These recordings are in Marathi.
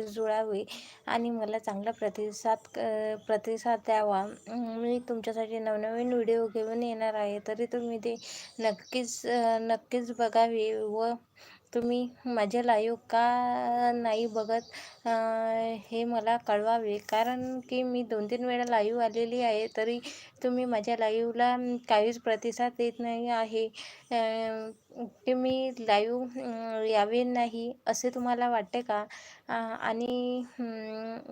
माझ्याशी जुळावे आणि मला चांगला प्रतिसाद प्रतिसाद द्यावा. मी तुमच्यासाठी नवनवीन व्हिडिओ घेऊन येणार आहे. तरी तुम्ही ते नक्कीच नक्कीच बघावे व तुम्ही माझे लाईव का नाही बघत? हे मला कळवावे. कारण की मी दोन तीन वेळा लाईव्ह आलेली आहे तरी तुम्ही माझ्या लाईव्हला काहीच प्रतिसाद देत नाही आहे. की मी लाईव्ह यावे नाही असे तुम्हाला वाटते का? आणि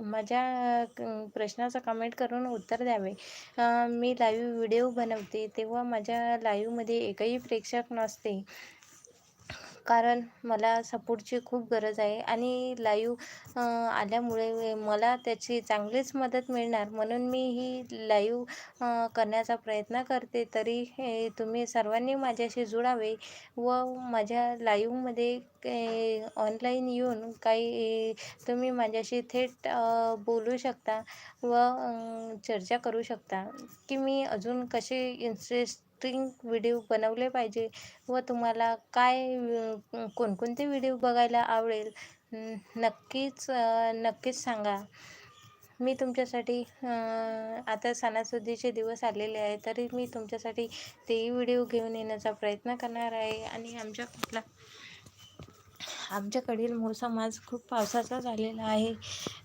माझ्या प्रश्नाचं कमेंट करून उत्तर द्यावे. मी लाईव्ह व्हिडिओ बनवते तेव्हा माझ्या लाईव्हमध्ये एकही प्रेक्षक नसते. कारण मला सपोर्टची खूप गरज आहे आणि लाईव्ह आल्यामुळे मला त्याची चांगलीच मदत मिळणार. म्हणून मी ही लाईव्ह करण्याचा प्रयत्न करते. तरी हे तुम्ही सर्वांनी माझ्याशी जुळावे व माझ्या लाईव्हमध्ये ऑनलाईन येऊन काही तुम्ही माझ्याशी थेट बोलू शकता व चर्चा करू शकता. की मी अजून कसे इंटरेस्ट इंटरेस्टिंग व्हिडिओ बनवले पाहिजे व तुम्हाला काय कोणकोणते व्हिडिओ बघायला आवडेल नक्कीच नक्कीच सांगा. मी तुमच्यासाठी आता सणासुदीचे दिवस आलेले आहे तरी मी तुमच्यासाठी तेही व्हिडिओ घेऊन येण्याचा प्रयत्न करणार आहे आणि आमच्या कुठला आमच्याकडील मोसम आज खूप पावसाचा झालेला आहे.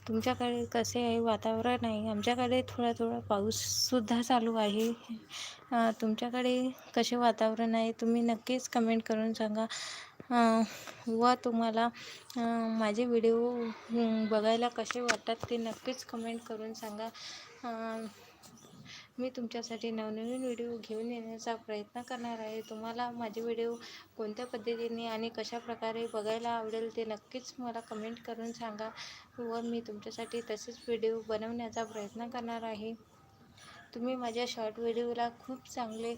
तुमच्याकडे कसे आहे वातावरण आहे? आमच्याकडे थोडा थोडा पाऊससुद्धा चालू आहे. तुमच्याकडे कसे वातावरण आहे? तुम्ही नक्कीच कमेंट करून सांगा. व तुम्हाला माझे व्हिडिओ बघायला कसे वाटतात ते नक्कीच कमेंट करून सांगा. मी तुमच्यासाठी नवनवीन व्हिडिओ घेऊन येण्याचा प्रयत्न करणार आहे. तुम्हाला माझे व्हिडिओ कोणत्या पद्धतीने आणि कशा प्रकारे बघायला आवडेल ते नक्कीच मला कमेंट करून सांगा व मी तुमच्यासाठी तसेच व्हिडिओ बनवण्याचा प्रयत्न करणार आहे. तुम्ही माझ्या शॉर्ट व्हिडिओला खूप चांगले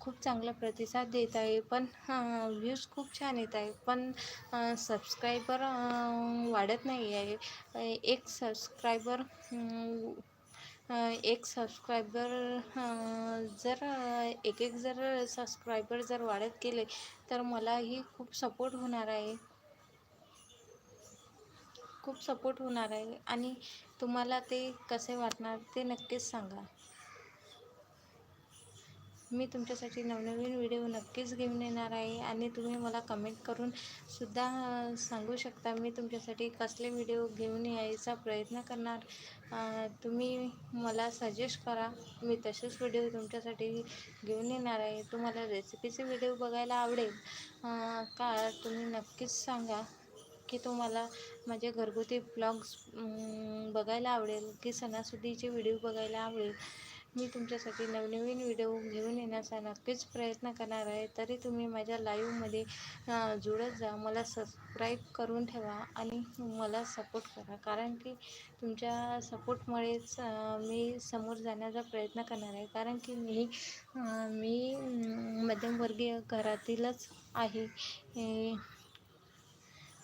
खूप चांगला प्रतिसाद देत आहे. पण व्ह्यूज खूप छान येत आहे. पण सबस्क्रायबर वाढत नाही आहे. एक सबस्क्रायबर एक सबस्क्रायबर जर एक एक जर सबस्क्रायबर जर वाढत गेले तर मलाही खूप सपोर्ट होणार आहे. खूप सपोर्ट होणार आहे. आणि तुम्हाला ते कसे वाटणार ते नक्कीच सांगा. मी तुमच्यासाठी नवनवीन व्हिडिओ नक्कीच घेऊन येणार आहे आणि तुम्ही मला कमेंट करून सुद्धा सांगू शकता मी तुमच्यासाठी कसले व्हिडिओ घेऊन यायचा प्रयत्न करणार. तुम्ही मला सजेस्ट करा. मी तसेच व्हिडिओ तुमच्यासाठी घेऊन येणार आहे. तुम्हाला रेसिपीचे व्हिडिओ बघायला आवडेल का तुम्ही नक्कीच सांगा की तुम्हाला माझे घरगुती ब्लॉग्स बघायला आवडेल की सणासुदीचे व्हिडिओ बघायला आवडेल. मी तुमच्यासाठी नवनवीन व्हिडिओ घेऊन येण्याचा नक्कीच प्रयत्न करणार आहे. तरी तुम्ही माझ्या लाईव्हमध्ये जुळत जा. मला सबस्क्राईब करून ठेवा आणि मला सपोर्ट करा. कारण की तुमच्या सपोर्टमुळेच मी समोर जाण्याचा प्रयत्न करणार आहे. कारण की मी मी मध्यमवर्गीय घरातीलच आहे.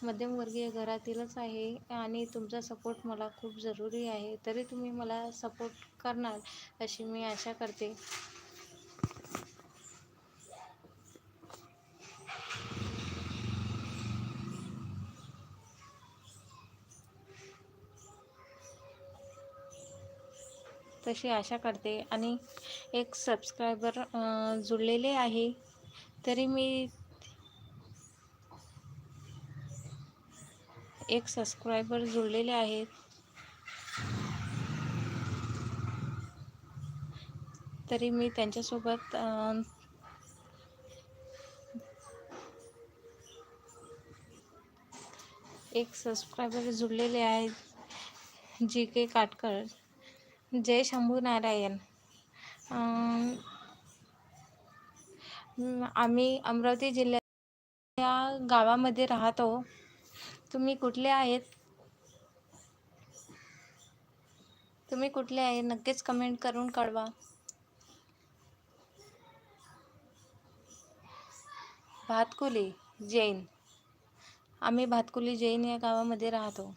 मध्यमवर्गीय घरातीलच आहे आणि तुमचा सपोर्ट मला खूप जरुरी आहे. तरी तुम्ही मला सपोर्ट करणार अशी मी आशा करते. तशी आशा करते. आणि एक सबस्क्रायबर जुळलेले आहे. तरी मी एक सबस्क्रायबर जुळलेले आहेत. तरी मी त्यांच्यासोबत एक सबस्क्रायबर जुळलेले आहेत जी के काटकर जय शंभू नारायण. आम्ही अमरावती जिल्ह्यात गावामध्ये राहतो. तुम्ही कुठले आहेत? तुम्ही कुठले आहे? नक्कीच कमेंट करून कळवा. भातकुली जैन. आम्ही भातकुली जैन या गावामध्ये राहतो.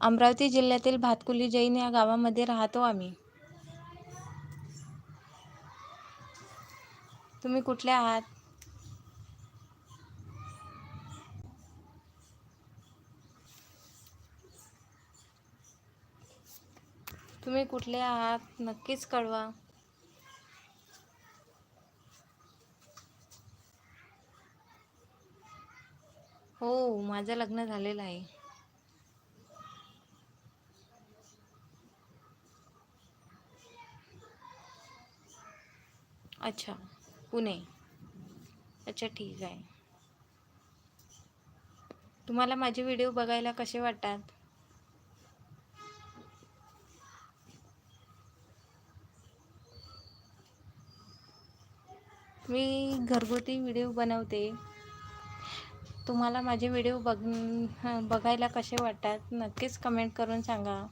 अमरावती जिल्ह्यातील भातकुली जैन या गावामध्ये राहतो आम्ही. तुम्ही कुठले आहात? तुम्ही कुठले आहात? नक्कीच कळवा. हो माझं लग्न झालेलं आहे. अच्छा. पुणे. अच्छा ठीक आहे. तुम्हाला माझे व्हिडिओ बघायला कसे वाटतात? मी घरगुती व्हिडिओ बनवते. तुम्हाला माझे व्हिडिओ बघ बघायला कसे वाटतात नक्कीच कमेंट करून सांगा.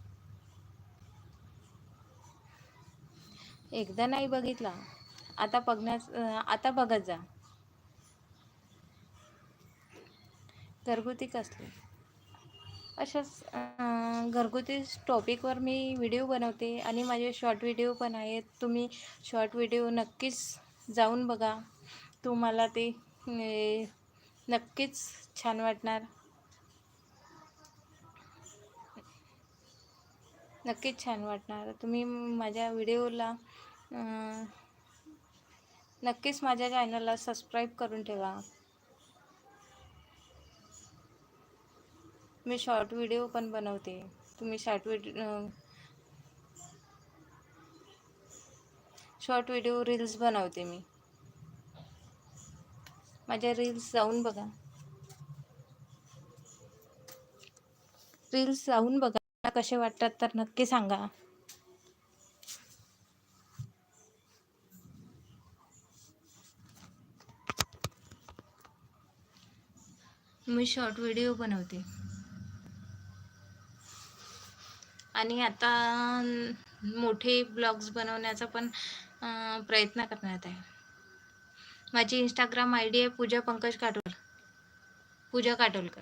एकदा नाही बघितला. आता बघण्यास आता बघत जा. घरगुती कसली? अशाच घरगुती टॉपिकवर मी व्हिडिओ बनवते आणि माझे शॉर्ट व्हिडिओ पण आहेत. तुम्ही शॉर्ट व्हिडिओ नक्कीच जाऊन बघा. तुम्हाला ते नक्कीच छान वाटणार. नक्कीच छान वाटणार. तुम्ही माझ्या व्हिडिओला नक्कीच माझ्या चॅनलला सबस्क्राईब करून ठेवा. मी शॉर्ट व्हिडिओ पण बनवते. तुम्ही short video short video reels बनवते मी. माझ्या रील्स जाऊन बघा. रील्स जाऊन बघा. कसे वाटतात तर नक्की सांगा. मी शॉर्ट व्हिडिओ बनवते. आणि आता मोठे ब्लॉग्स बनवण्याचा पण प्रयत्न करण्यात आहे. माझी इंस्टाग्राम आय डी आहे Pooja Pankaj Katol. Pooja Katolkar.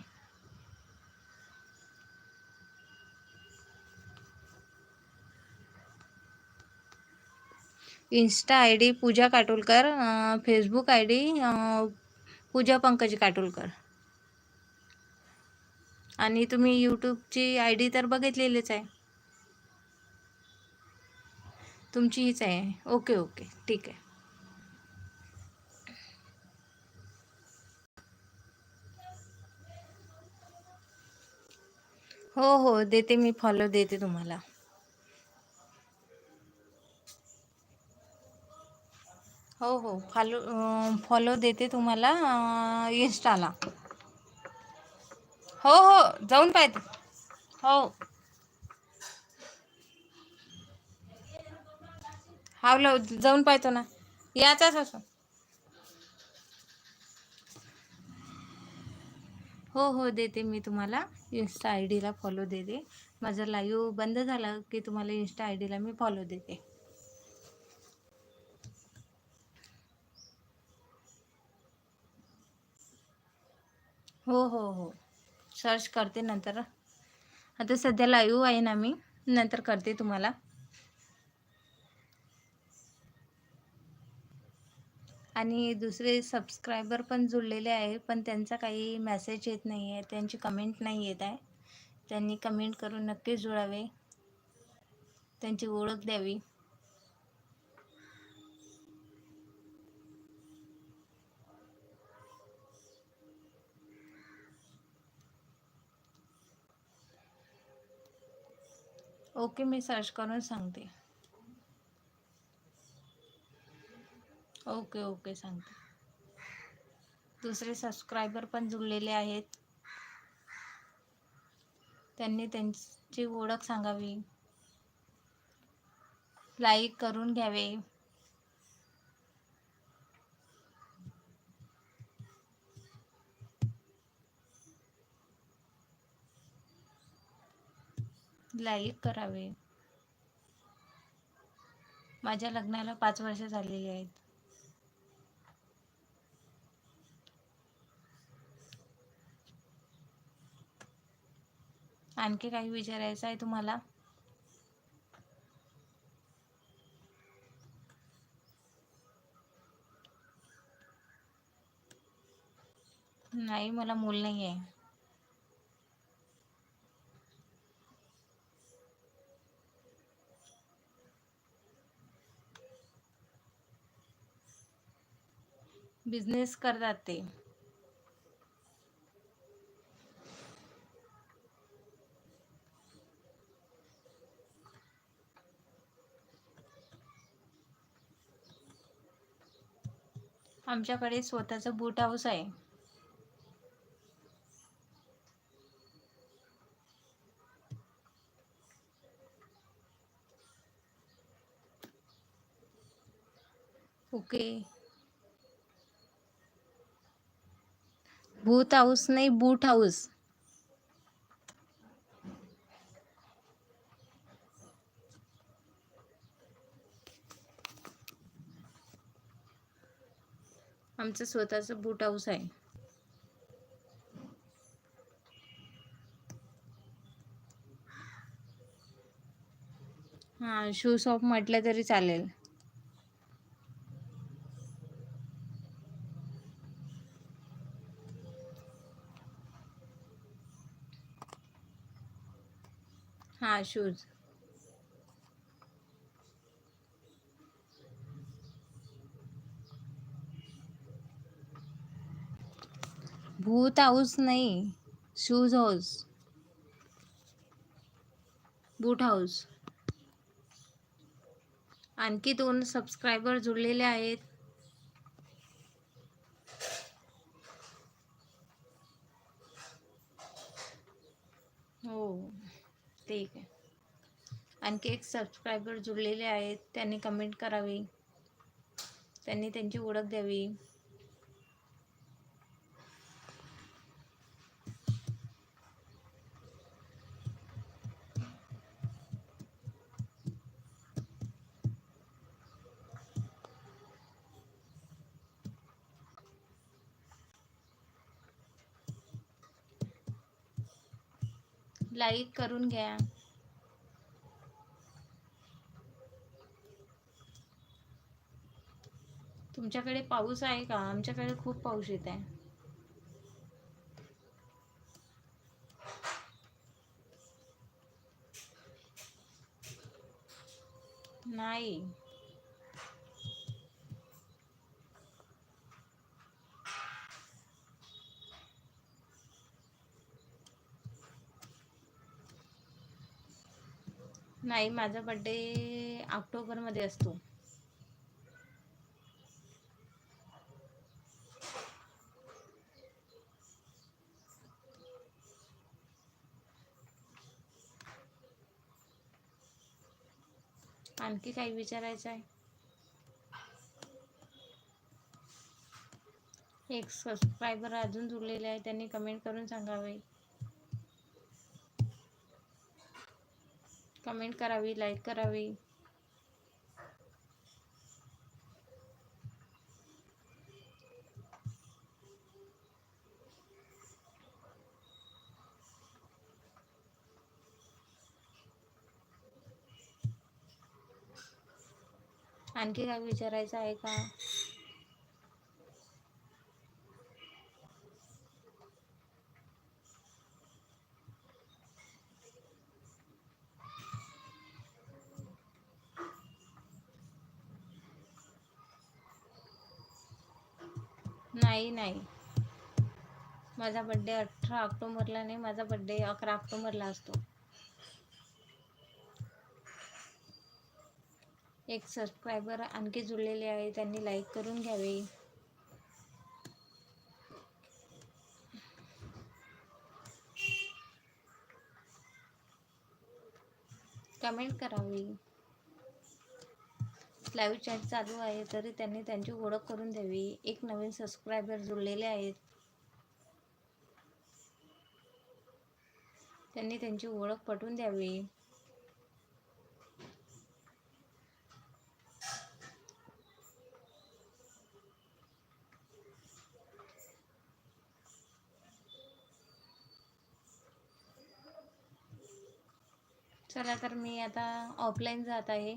Insta I D Pooja Katolkar Facebook I D Pooja Pankaj Katolkar. आणि तुम्ही यूट्यूबची आय डी तर बघितलेलीच आहे. तुमची हीच आहे. ओके ओके ठीक आहे. हो हो. देते मी. फॉलो देते तुम्हाला. हो हो. फॉलो फॉलो देते तुम्हाला इन्स्टाला हो हो जाऊन पाहते. हो. हा जाऊन पाहतो ना. याचाच असो हो हो देते मी तुम्हाला. इन्स्टा आय डीला फॉलो देते. माझं लाईव्ह बंद झालं की तुम्हाला इन्स्टा आय डीला मी फॉलो देते. हो हो हो. सर्च करते नंतर. आता सध्या लाईव्ह आहे ना मी. नंतर करते तुम्हाला. आणि दुसरे सबस्क्रायबर पण जुळलेले आहे पण त्यांचा काही मेसेज येत नाही आहे त्यांची कमेंट नाही येत आहे. त्यांनी कमेंट करून नक्की जुळावे. त्यांची ओळख द्यावी. ओके मी सर्च करून सांगते. ओके ओके सांगते. दुसरे सबस्क्रायबर पण जुळलेले आहेत. त्यांनी त्यांची ओळख सांगावी. लाईक करून घ्यावे. लाईक करावे. माझ्या लग्नाला पाच वर्ष झालेली आहेत. आणखी काही विचारायचं आहे तुम्हाला? नाही मला मूल नाही आहे बिझनेस करतात ते. आमच्याकडे स्वतःचं बूट हाऊस आहे. ओके. भूत हाऊस नाही बूट हाऊस. आमचं स्वतःचं बूट हाऊस आहे. हां शू शॉप म्हटलं तरी चालेल. हां शूज भूत हाऊस नाही शूज हाऊस बूट हाऊस आणखी दोन सबस्क्रायबर जुळलेले आहेत. हो ठीक आहे. आणखी एक सबस्क्रायबर जुळलेले आहेत. त्यांनी कमेंट करावी. त्यांनी त्यांची ओळख द्यावी. लाईक करून घ्या. तुमच्याकडे पाऊस आहे का? आमच्याकडे खूप पाऊस येत आहे. नाही. नाही माझा बड्डे ऑक्टोबरमध्ये असतो. आणखी काही विचारायचं आहे? एक सबस्क्रायबर अजून जुळलेले आहे त्यांनी कमेंट करून सांगावे. कमेंट करावी लाईक करावी. आणखी काय विचारायचं आहे का? नाही नाही. माझा बड्डे अठरा ऑक्टोबरला नाही माझा बड्डे अकरा ऑक्टोबरला असतो. एक सबस्क्रायबर आणखी जुळलेले आहे त्यांनी लाईक करून घ्यावे. कमेंट करावी. लाईव्ह चॅट चालू आहे तरी त्यांनी त्यांची ओळख करून द्यावी. एक नवीन सबस्क्रायबर जुळलेले आहेत. त्यांनी त्यांची ओळख पटवून द्यावी. चला तर मी आता ऑफलाईन जात आहे.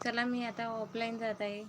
चला मी आता ऑफलाईन जात आहे.